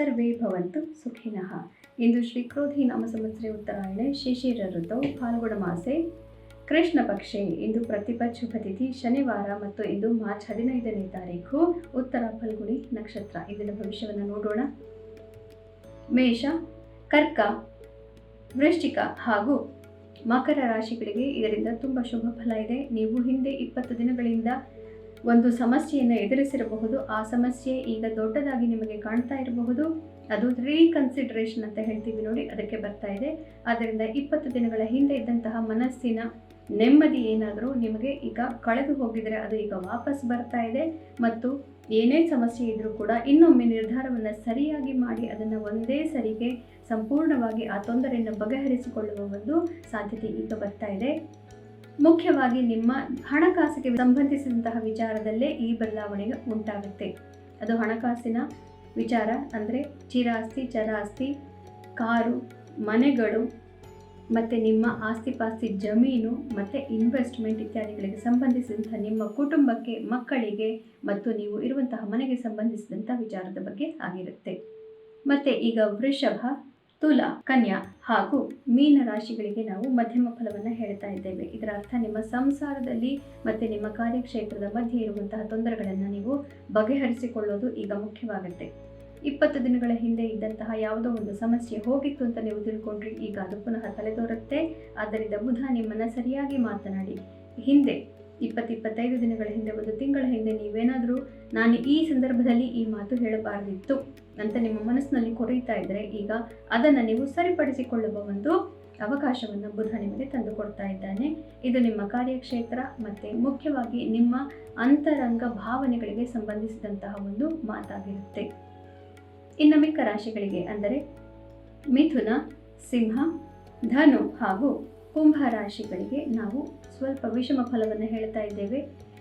ಸರ್ವೇ ಭವಂತು ಸುಖಿನಃ. ಇಂದು ಶ್ರೀ ಕ್ರೋಧಿ ನಾಮ ಸಂವತ್ಸರೆ ಉತ್ತರಾಯಣೆ ಶಿಶಿರ ಋತು ಫಾಲ್ಗುಣ ಮಾಸೆ. ಕೃಷ್ಣ ಪಕ್ಷೆ, ಇಂದು ಪ್ರತಿಭಾ ಶುಭ ತಿಥಿ, ಶನಿವಾರ ಮತ್ತು ಇಂದು ಮಾರ್ಚ್ ಹದಿನೈದನೇ ತಾರೀಕು ಉತ್ತರ ಫಲ್ಗುಣಿ ನಕ್ಷತ್ರ. ಇಂದಿನ ಭವಿಷ್ಯವನ್ನು ನೋಡೋಣ. ಮೇಷ, ಕರ್ಕ, ವೃಶ್ಚಿಕ ಹಾಗೂ ಮಕರ ರಾಶಿಗಳಿಗೆ ಇದರಿಂದ ತುಂಬ ಶುಭ ಫಲ ಇದೆ. ನೀವು ಹಿಂದೆ ಇಪ್ಪತ್ತು ದಿನಗಳಿಂದ ಒಂದು ಸಮಸ್ಯೆಯನ್ನು ಎದುರಿಸಿರಬಹುದು. ಆ ಸಮಸ್ಯೆ ಈಗ ದೊಡ್ಡದಾಗಿ ನಿಮಗೆ ಕಾಣ್ತಾ ಇರಬಹುದು. ಅದು ರೀಕನ್ಸಿಡರೇಷನ್ ಅಂತ ಹೇಳ್ತೀವಿ ನೋಡಿ, ಅದಕ್ಕೆ ಬರ್ತಾ ಇದೆ. ಆದ್ದರಿಂದ ಇಪ್ಪತ್ತು ದಿನಗಳ ಹಿಂದೆ ಇದ್ದಂತಹ ಮನಸ್ಸಿನ ನೆಮ್ಮದಿ ಏನಾದರೂ ನಿಮಗೆ ಈಗ ಕಳೆದು ಹೋಗಿದರೆ ಅದು ಈಗ ವಾಪಸ್ ಬರ್ತಾ ಇದೆ. ಮತ್ತು ಏನೇ ಸಮಸ್ಯೆ ಇದ್ದರೂ ಕೂಡ ಇನ್ನೊಮ್ಮೆ ನಿರ್ಧಾರವನ್ನು ಸರಿಯಾಗಿ ಮಾಡಿ, ಅದನ್ನು ಒಂದೇ ಸರಿಗೆ ಸಂಪೂರ್ಣವಾಗಿ ಆ ತೊಂದರೆಯನ್ನು ಬಗೆಹರಿಸಿಕೊಳ್ಳುವ ಒಂದು ಸಾಧ್ಯತೆ ಈಗ ಬರ್ತಾ ಇದೆ. ಮುಖ್ಯವಾಗಿ ನಿಮ್ಮ ಹಣಕಾಸಿಗೆ ಸಂಬಂಧಿಸಿದಂತಹ ವಿಚಾರದಲ್ಲೇ ಈ ಬದಲಾವಣೆ ಉಂಟಾಗುತ್ತೆ. ಅದು ಹಣಕಾಸಿನ ವಿಚಾರ ಅಂದರೆ ಚಿರಾಸ್ತಿ, ಚರಾಸ್ತಿ, ಕಾರು, ಮನೆಗಳು, ಮತ್ತು ನಿಮ್ಮ ಆಸ್ತಿಪಾಸ್ತಿ ಜಮೀನು, ಮತ್ತು ಇನ್ವೆಸ್ಟ್ಮೆಂಟ್ ಇತ್ಯಾದಿಗಳಿಗೆ ಸಂಬಂಧಿಸಿದಂಥ ನಿಮ್ಮ ಕುಟುಂಬಕ್ಕೆ, ಮಕ್ಕಳಿಗೆ, ಮತ್ತು ನೀವು ಇರುವಂತಹ ಮನೆಗೆ ಸಂಬಂಧಿಸಿದಂಥ ವಿಚಾರದ ಬಗ್ಗೆ ಆಗಿರುತ್ತೆ. ಮತ್ತು ಈಗ ವೃಷಭ ತುಲ, ಕನ್ಯಾ ಹಾಗೂ ಮೀನ ರಾಶಿಗಳಿಗೆ ನಾವು ಮಧ್ಯಮ ಫಲವನ್ನ ಹೇಳ್ತಾ ಇದ್ದೇವೆ. ಇದರ ಅರ್ಥ ನಿಮ್ಮ ಸಂಸಾರದಲ್ಲಿ ಮತ್ತೆ ನಿಮ್ಮ ಕಾರ್ಯಕ್ಷೇತ್ರದ ಮಧ್ಯೆ ಇರುವಂತಹ ತೊಂದರೆಗಳನ್ನು ನೀವು ಬಗೆಹರಿಸಿಕೊಳ್ಳೋದು ಈಗ ಮುಖ್ಯವಾಗುತ್ತೆ. ಇಪ್ಪತ್ತು ದಿನಗಳ ಹಿಂದೆ ಇದ್ದಂತಹ ಯಾವುದೋ ಒಂದು ಸಮಸ್ಯೆ ಹೋಗಿತ್ತು ಅಂತ ನೀವು ತಿಳ್ಕೊಂಡ್ರಿ, ಈಗ ಅದು ಪುನಃ ತಲೆದೋರುತ್ತೆ. ಆದ್ದರಿಂದ ಬುಧ ನಿಮ್ಮನ್ನ ಸರಿಯಾಗಿ ಮಾತನಾಡಿ. ಹಿಂದೆ ಇಪ್ಪತ್ತಿಪ್ಪತ್ತೈದು ದಿನಗಳ ಹಿಂದೆ ಒಂದು ನಾನು ಈ ಸಂದರ್ಭದಲ್ಲಿ ಈ ಮಾತು ಹೇಳಬಾರದಿತ್ತು. ಅಂತ ನಿಮ್ಮ ಮನಸ್ಸಿನಲ್ಲಿ ಕೊರೀತಾ ಇದ್ದರೆ ಈಗ ಅದನ್ನು ನೀವು ಸರಿಪಡಿಸಿಕೊಳ್ಳುವ ಒಂದು ಅವಕಾಶವನ್ನು ಬುಧ ನಿಮಗೆ ತಂದುಕೊಡ್ತಾ ಇದ್ದಾನೆ. ಇದು ನಿಮ್ಮ ಕಾರ್ಯಕ್ಷೇತ್ರ ಮತ್ತು ಮುಖ್ಯವಾಗಿ ನಿಮ್ಮ ಅಂತರಂಗ ಭಾವನೆಗಳಿಗೆ ಸಂಬಂಧಿಸಿದಂತಹ ಒಂದು ಮಾತಾಗಿರುತ್ತೆ. ಇನ್ನು ಮಿಕ್ಕ ರಾಶಿಗಳಿಗೆ ಅಂದರೆ ಮಿಥುನ, ಸಿಂಹ, ಧನು ಹಾಗೂ ಕುಂಭ ರಾಶಿಗಳಿಗೆ ನಾವು ಸ್ವಲ್ಪ ವಿಷಮ ಫಲವನ್ನು ಹೇಳ್ತಾ ಇದ್ದೇವೆ.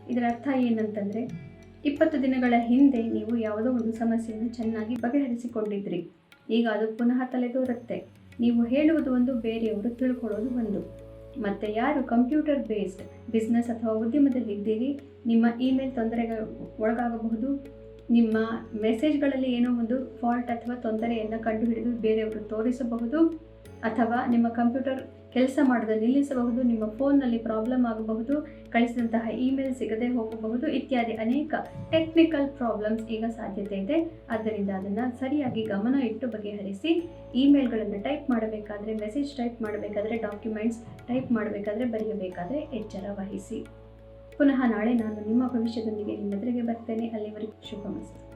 ಇದರ ಅರ್ಥ ಏನಂತಂದರೆ ಇಪ್ಪತ್ತು ದಿನಗಳ ಹಿಂದೆ ನೀವು ಯಾವುದೋ ಒಂದು ಸಮಸ್ಯೆಯನ್ನು ಚೆನ್ನಾಗಿ ಬಗೆಹರಿಸಿಕೊಂಡಿದ್ರಿ. ಈಗ ಅದು ಪುನಃ ತಲೆದೋರುತ್ತೆ. ನೀವು ಹೇಳುವುದು ಒಂದು, ಬೇರೆಯವರು ತಿಳ್ಕೊಳ್ಳೋದು ಒಂದು. ಮತ್ತು ಯಾರು ಕಂಪ್ಯೂಟರ್ ಬೇಸ್ಡ್ ಬಿಸ್ನೆಸ್ ಅಥವಾ ಉದ್ಯಮದಲ್ಲಿ ಇದ್ದೀರಿ? ನಿಮ್ಮ ಇಮೇಲ್ ತೊಂದರೆಗೆ ಒಳಗಾಗಬಹುದು. ನಿಮ್ಮ ಮೆಸೇಜ್ಗಳಲ್ಲಿ ಏನೋ ಒಂದು ಫಾಲ್ಟ್ ಅಥವಾ ತೊಂದರೆಯನ್ನು ಕಂಡುಹಿಡಿದು ಬೇರೆಯವರು ತೋರಿಸಬಹುದು. ಅಥವಾ ನಿಮ್ಮ ಕಂಪ್ಯೂಟರ್ ಕೆಲಸ ಮಾಡದೆ ನಿಲ್ಲಿಸಬಹುದು, ನಿಮ್ಮ ಫೋನ್ನಲ್ಲಿ ಪ್ರಾಬ್ಲಮ್ ಆಗಬಹುದು, ಕಳಿಸಿದಂತಹ ಇಮೇಲ್ ಸಿಗದೆ ಹೋಗಬಹುದು ಇತ್ಯಾದಿ ಅನೇಕ ಟೆಕ್ನಿಕಲ್ ಪ್ರಾಬ್ಲಮ್ಸ್ ಈಗ ಸಾಧ್ಯತೆ ಇದೆ. ಆದ್ದರಿಂದ ಅದನ್ನು ಸರಿಯಾಗಿ ಗಮನ ಇಟ್ಟು ಬಗೆಹರಿಸಿ, ಇಮೇಲ್ಗಳನ್ನು ಟೈಪ್ ಮಾಡಬೇಕಾದ್ರೆ, ಮೆಸೇಜ್ ಟೈಪ್ ಮಾಡಬೇಕಾದ್ರೆ, ಡಾಕ್ಯುಮೆಂಟ್ಸ್ ಟೈಪ್ ಮಾಡಬೇಕಾದ್ರೆ ಬರೆಯಬೇಕಾದ್ರೆ ಎಚ್ಚರ ವಹಿಸಿ. ಪುನಃ ನಾಳೆ ನಾನು ನಿಮ್ಮ ಭವಿಷ್ಯದೊಂದಿಗೆ ನಿಮ್ಮೆದುರಿಗೆ ಬರ್ತೇನೆ. ಅಲ್ಲಿವರೆಗೂ ಶುಭಮಸ್ತು